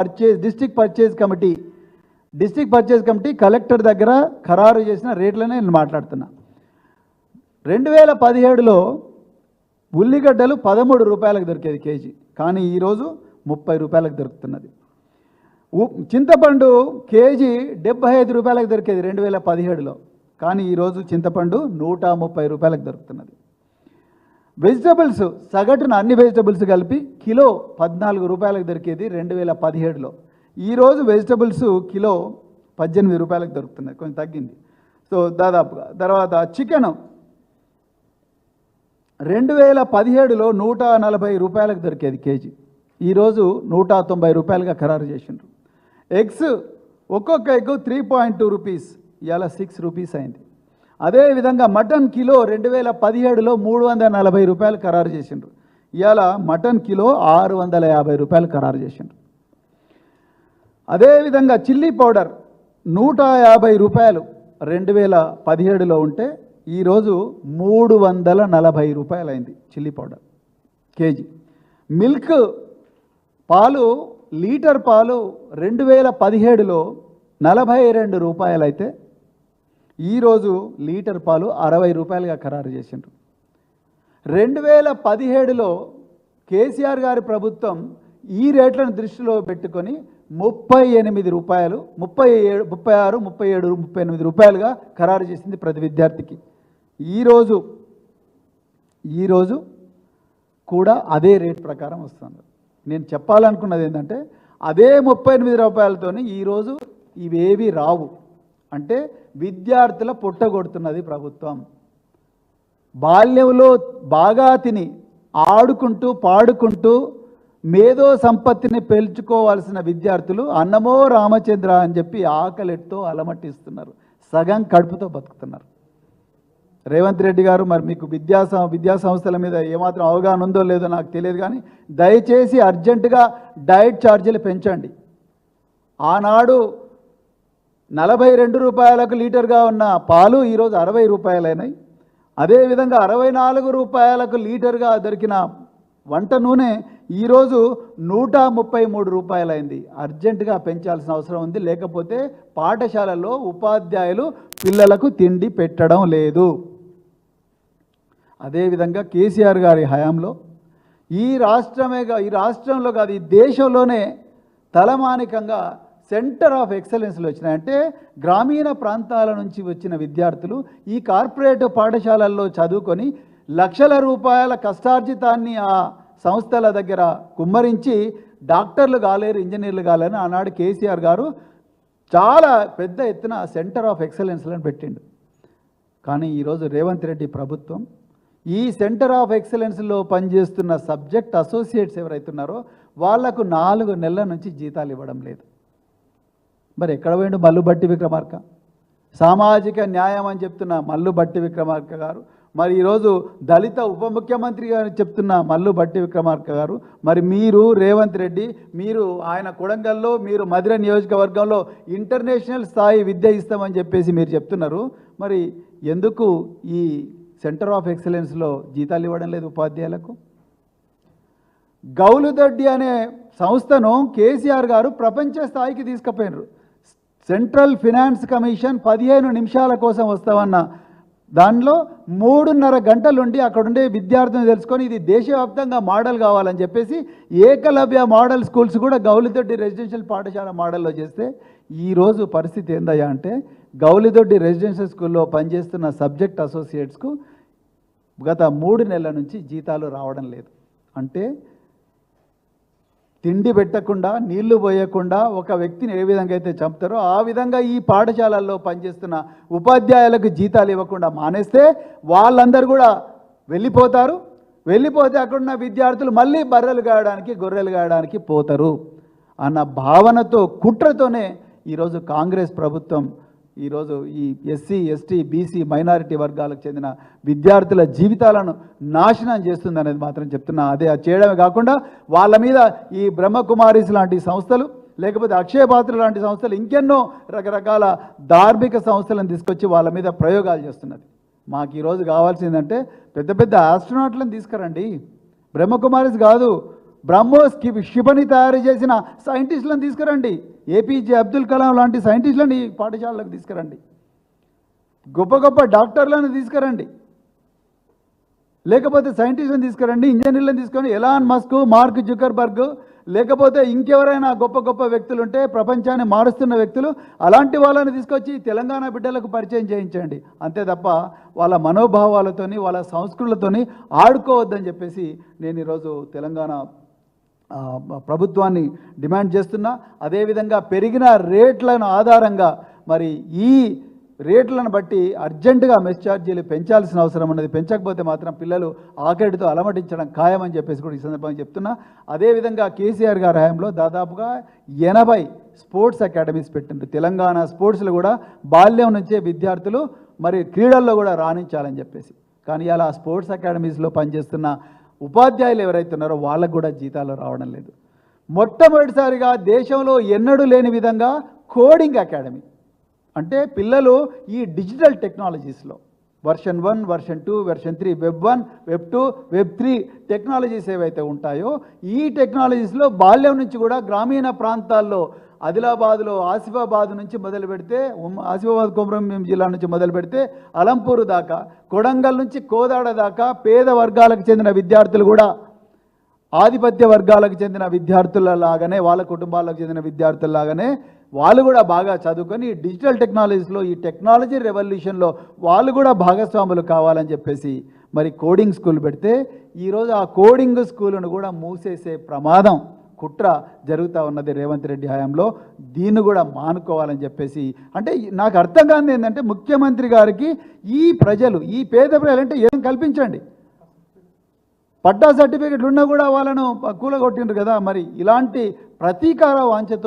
Purchase district purchase committee district purchase committee collector దగ్గర ఖరారు చేసిన రేట్లనే నేను మాట్లాడుతున్నా. రెండు వేల పదిహేడులో ఉల్లిగడ్డలు పదమూడు రూపాయలకు దొరికేది కేజీ. కానీ ఈరోజు ముప్పై రూపాయలకు దొరుకుతున్నది. చింతపండు కేజీ డెబ్బై ఐదు రూపాయలకు దొరికేది రెండు వేల పదిహేడులో. కానీ ఈరోజు చింతపండు నూట ముప్పై రూపాయలకు దొరుకుతున్నది. వెజిటబుల్స్ సగటున అన్ని వెజిటబుల్స్ కలిపి కిలో పద్నాలుగు రూపాయలకు దొరికేది రెండు వేల పదిహేడులో. ఈరోజు వెజిటబుల్స్ కిలో పద్దెనిమిది రూపాయలకు దొరుకుతున్నాయి. కొంచెం తగ్గింది. సో దాదాపుగా తర్వాత చికెన్ రెండు వేల పదిహేడులో నూట నలభై రూపాయలకు దొరికేది కేజీ. ఈరోజు నూట తొంభై రూపాయలుగా ఖరారు చేసిండ్రు. ఎగ్స్ ఒక్కొక్క egg three point two rupees ఇవాళ సిక్స్ రూపీస్ అయింది. అదేవిధంగా మటన్ కిలో రెండు వేల పదిహేడులో మూడు వందల నలభై రూపాయలు ఖరారు చేసిండ్రు. ఇవాళ మటన్ కిలో ఆరు వందల యాభై రూపాయలు ఖరారు చేసిండ్రు. అదేవిధంగా చిల్లీ పౌడర్ నూట యాభై రూపాయలు రెండు వేల పదిహేడులో ఉంటే ఈరోజు మూడు వందల నలభై రూపాయలు అయింది చిల్లీ పౌడర్ కేజీ. మిల్క్ పాలు లీటర్ పాలు రెండు వేల పదిహేడులో నలభై రెండు రూపాయలైతే ఈరోజు లీటర్ పాలు అరవై రూపాయలుగా ఖరారు చేసిండ్రు. రెండు వేల పదిహేడులో కేసీఆర్ గారి ప్రభుత్వం ఈ రేట్లను దృష్టిలో పెట్టుకొని ముప్పై ఎనిమిది రూపాయలు ముప్పై ఏడు ముప్పై ఆరు ముప్పై ఏడు ముప్పై ఎనిమిది రూపాయలుగా ఖరారు చేసింది ప్రతి విద్యార్థికి. ఈరోజు ఈరోజు కూడా అదే రేట్ ప్రకారం వస్తుంది. నేను చెప్పాలనుకున్నది ఏంటంటే అదే ముప్పై ఎనిమిది రూపాయలతోని ఈరోజు ఇవేవి రావు. అంటే విద్యార్థుల పుట్టగొడుతున్నది ప్రభుత్వం. బాల్యంలో బాగా తిని ఆడుకుంటూ పాడుకుంటూ మేధో సంపత్తిని పెంచుకోవాల్సిన విద్యార్థులు అన్నమో రామచంద్ర అని చెప్పి ఆకలితో అలమటిస్తున్నారు. సగం కడుపుతో బతుకుతున్నారు. రేవంత్ రెడ్డి గారు మరి మీకు విద్యా సం- విద్యా సంస్థల మీద ఏమాత్రం అవగాహన ఉందో లేదో నాకు తెలియదు కానీ దయచేసి అర్జెంటుగా డైట్ ఛార్జీలు పెంచండి. ఆనాడు నలభై రెండు రూపాయలకు లీటర్గా ఉన్న పాలు ఈరోజు అరవై రూపాయలైనాయి. అదేవిధంగా అరవై నాలుగు రూపాయలకు లీటర్గా దొరికిన వంట నూనె ఈరోజు నూట ముప్పై మూడు రూపాయలైంది. అర్జెంటుగా పెంచాల్సిన అవసరం ఉంది. లేకపోతే పాఠశాలల్లో ఉపాధ్యాయులు పిల్లలకు తిండి పెట్టడం లేదు. అదేవిధంగా కేసీఆర్ గారి హయాంలో ఈ రాష్ట్రమే ఈ రాష్ట్రంలో కాదు ఈ దేశంలోనే తలమానికంగా సెంటర్ ఆఫ్ ఎక్సలెన్స్లు వచ్చినాయి. అంటే గ్రామీణ ప్రాంతాల నుంచి వచ్చిన విద్యార్థులు ఈ కార్పొరేట్ పాఠశాలల్లో చదువుకొని లక్షల రూపాయల కష్టార్జితాన్ని ఆ సంస్థల దగ్గర కుమ్మరించి డాక్టర్లు కాలేరు ఇంజనీర్లు కాలేరు ఆనాడు కేసీఆర్ గారు చాలా పెద్ద ఎత్తున సెంటర్ ఆఫ్ ఎక్సలెన్స్లను పెట్టిండు. కానీ ఈరోజు రేవంత్ రెడ్డి ప్రభుత్వం ఈ సెంటర్ ఆఫ్ ఎక్సలెన్స్లో పనిచేస్తున్న సబ్జెక్ట్ అసోసియేట్స్ ఎవరైతున్నారో వాళ్ళకు నాలుగు నెలల నుంచి జీతాలు ఇవ్వడం లేదు. మరి ఎక్కడ పోయిండు మల్లు బట్టి విక్రమార్క? సామాజిక న్యాయం అని చెప్తున్న మల్లు బట్టి విక్రమార్క గారు మరి ఈరోజు దళిత ఉప ముఖ్యమంత్రి గారు చెప్తున్న మల్లు బట్టి విక్రమార్క గారు మరి మీరు రేవంత్ రెడ్డి మీరు ఆయన కొడంగల్లో మీరు మధుర నియోజకవర్గంలో ఇంటర్నేషనల్ స్థాయి విద్య ఇస్తామని చెప్పేసి మీరు చెప్తున్నారు. మరి ఎందుకు ఈ సెంటర్ ఆఫ్ ఎక్సలెన్స్లో జీతాలు ఇవ్వడం లేదు ఉపాధ్యాయులకు? గౌలుదొడ్డి అనే సంస్థను కేసీఆర్ గారు ప్రపంచ స్థాయికి తీసుకుపోయినారు. సెంట్రల్ ఫినాన్స్ కమిషన్ పదిహేను నిమిషాల కోసం వస్తామన్న దానిలో మూడున్నర గంటలుండి అక్కడుండే విద్యార్థులను తెలుసుకొని ఇది దేశవ్యాప్తంగా మోడల్ కావాలని చెప్పేసి ఏకలవ్య మోడల్ స్కూల్స్ కూడా గౌలిదొడ్డి రెసిడెన్షియల్ పాఠశాల మోడల్లో చేస్తే ఈరోజు పరిస్థితి ఏందయ్యా అంటే గౌలిదొడ్డి రెసిడెన్షియల్ స్కూల్లో పనిచేస్తున్న సబ్జెక్ట్ అసోసియేట్స్కు గత మూడు నెలల నుంచి జీతాలు రావడం లేదు. అంటే తిండి పెట్టకుండా నీళ్ళు పోయకుండా ఒక వ్యక్తిని ఏ విధంగా అయితే చంపుతారో ఆ విధంగా ఈ పాఠశాలల్లో పనిచేస్తున్న ఉపాధ్యాయులకు జీతాలు ఇవ్వకుండా మానేస్తే వాళ్ళందరూ కూడా వెళ్ళిపోతారు. వెళ్ళిపోతే అక్కడున్న విద్యార్థులు మళ్ళీ బర్రెలు గాయడానికి గొర్రెలు గాయడానికి పోతారు. అన్న భావనతో కుట్రతోనే ఈరోజు కాంగ్రెస్ ప్రభుత్వం ఈరోజు ఈ ఎస్సీ ఎస్టీ బీసీ మైనారిటీ వర్గాలకు చెందిన విద్యార్థుల జీవితాలను నాశనం చేస్తుంది అనేది మాత్రం చెప్తున్నా. అదే అది చేయడమే కాకుండా వాళ్ళ మీద ఈ బ్రహ్మకుమారీస్ లాంటి సంస్థలు లేకపోతే అక్షయ పాత్ర లాంటి సంస్థలు ఇంకెన్నో రకరకాల ధార్మిక సంస్థలను తీసుకొచ్చి వాళ్ళ మీద ప్రయోగాలు చేస్తున్నది. మాకు ఈరోజు కావాల్సిందంటే పెద్ద పెద్ద ఆస్ట్రోనాట్లను తీసుకురండి. బ్రహ్మకుమారిస్ కాదు బ్రహ్మోస్కి క్షిపణి తయారు చేసిన సైంటిస్టులను తీసుకురండి. ఏపీజే అబ్దుల్ కలాం లాంటి సైంటిస్టులను ఈ పాఠశాలలకు తీసుకురండి. గొప్ప గొప్ప డాక్టర్లను తీసుకురండి. లేకపోతే సైంటిస్టులను తీసుకురండి ఇంజనీర్లను తీసుకొని ఎలాన్ మస్క్ మార్క్ జుకర్బర్గ్ లేకపోతే ఇంకెవరైనా గొప్ప గొప్ప వ్యక్తులు ఉంటే ప్రపంచాన్ని మారుస్తున్న వ్యక్తులు అలాంటి వాళ్ళని తీసుకొచ్చి తెలంగాణ బిడ్డలకు పరిచయం చేయించండి. అంతే తప్ప వాళ్ళ మనోభావాలతోని వాళ్ళ సంస్కృతులతోని ఆడుకోవద్దని చెప్పేసి నేను ఈరోజు తెలంగాణ ప్రభుత్వాన్ని డిమాండ్ చేస్తున్నా అదేవిధంగా పెరిగిన రేట్లను ఆధారంగా మరి ఈ రేట్లను బట్టి అర్జెంటుగా మెస్ ఛార్జీలు పెంచాల్సిన అవసరం ఉన్నది. పెంచకపోతే మాత్రం పిల్లలు ఆకలితో అలమటించడం ఖాయమని చెప్పేసి కూడా ఈ సందర్భంగా చెప్తున్నా. అదేవిధంగా కేసీఆర్ గారి హయాంలో దాదాపుగా ఎనభై స్పోర్ట్స్ అకాడమీస్ పెట్టిండ్రు. తెలంగాణ స్పోర్ట్స్లో కూడా బాల్యం నుంచే విద్యార్థులు మరి క్రీడల్లో కూడా రాణించాలని చెప్పేసి. కానీ అలా స్పోర్ట్స్ అకాడమీస్లో పనిచేస్తున్న ఉపాధ్యాయులు ఎవరైతే ఉన్నారో వాళ్ళకు కూడా జీతాలు రావడం లేదు. మొట్టమొదటిసారిగా దేశంలో ఎన్నడూ లేని విధంగా కోడింగ్ అకాడమీ. అంటే పిల్లలు ఈ digital టెక్నాలజీస్లో version one version two version three web one web two web three technologies ఏవైతే ఉంటాయో ఈ టెక్నాలజీస్లో బాల్యం నుంచి కూడా గ్రామీణ ప్రాంతాల్లో ఆదిలాబాద్లో ఆసిఫాబాద్ నుంచి మొదలు పెడితే ఆసిఫాబాద్ కొమరంభీం జిల్లా నుంచి మొదలు పెడితే అలంపూరు దాకా కొడంగల్ నుంచి కోదాడ దాకా పేద వర్గాలకు చెందిన విద్యార్థులు కూడా ఆధిపత్య వర్గాలకు చెందిన విద్యార్థుల లాగానే వాళ్ళ కుటుంబాలకు చెందిన విద్యార్థుల లాగానే వాళ్ళు కూడా బాగా చదువుకొని డిజిటల్ టెక్నాలజీస్లో ఈ టెక్నాలజీ రెవల్యూషన్లో వాళ్ళు కూడా భాగస్వాములు కావాలని చెప్పేసి మరి కోడింగ్ స్కూల్ పెడితే ఈరోజు ఆ కోడింగ్ స్కూల్ను కూడా మూసేసే ప్రమాదం. కుట్ర జరుగుతూ ఉన్నది రేవంత్ రెడ్డి హయాంలో. దీన్ని కూడా మానుకోవాలని చెప్పేసి అంటే నాకు అర్థం కాని ఏంటంటే ముఖ్యమంత్రి గారికి ఈ ప్రజలు ఈ పేద ప్రజలు అంటే ఏం కల్పించండి? పట్టా సర్టిఫికెట్లు ఉన్నా కూడా వాళ్ళను కూలగొట్టిండ్రు కదా మరి. ఇలాంటి ప్రతీకార వాంఛతో